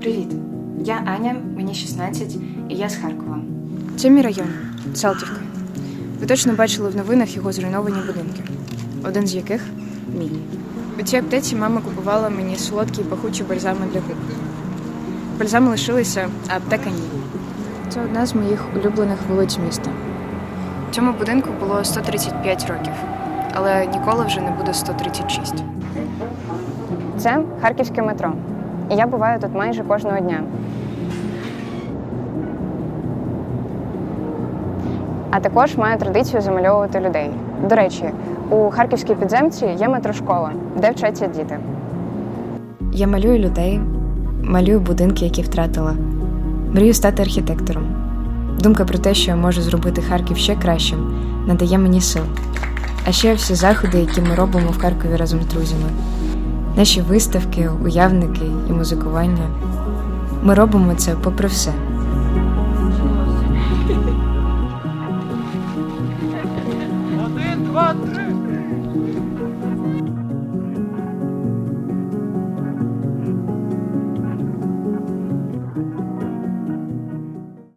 Привіт, я Аня, мені 16, і я з Харкова. Це мій район, Салтівка. Ви точно бачили в новинах його зруйновані будинки, один з яких мій. У цій аптеці мама купувала мені солодкі і пахучі бальзами для губ. Бальзами лишилися, а аптека ні. Це одна з моїх улюблених вулиць міста. Цьому будинку було 135 років, але ніколи вже не буде 136. Це харківське метро. І я буваю тут майже кожного дня. А також маю традицію замальовувати людей. До речі, у харківській підземці є метрошкола, де вчаться діти. Я малюю людей, малюю будинки, які втратила. Мрію стати архітектором. Думка про те, що я можу зробити Харків ще кращим, надає мені сил. А ще всі заходи, які ми робимо в Харкові разом з друзями. Наші виставки, уявники і музикування. Ми робимо це попри все. Один, два, три.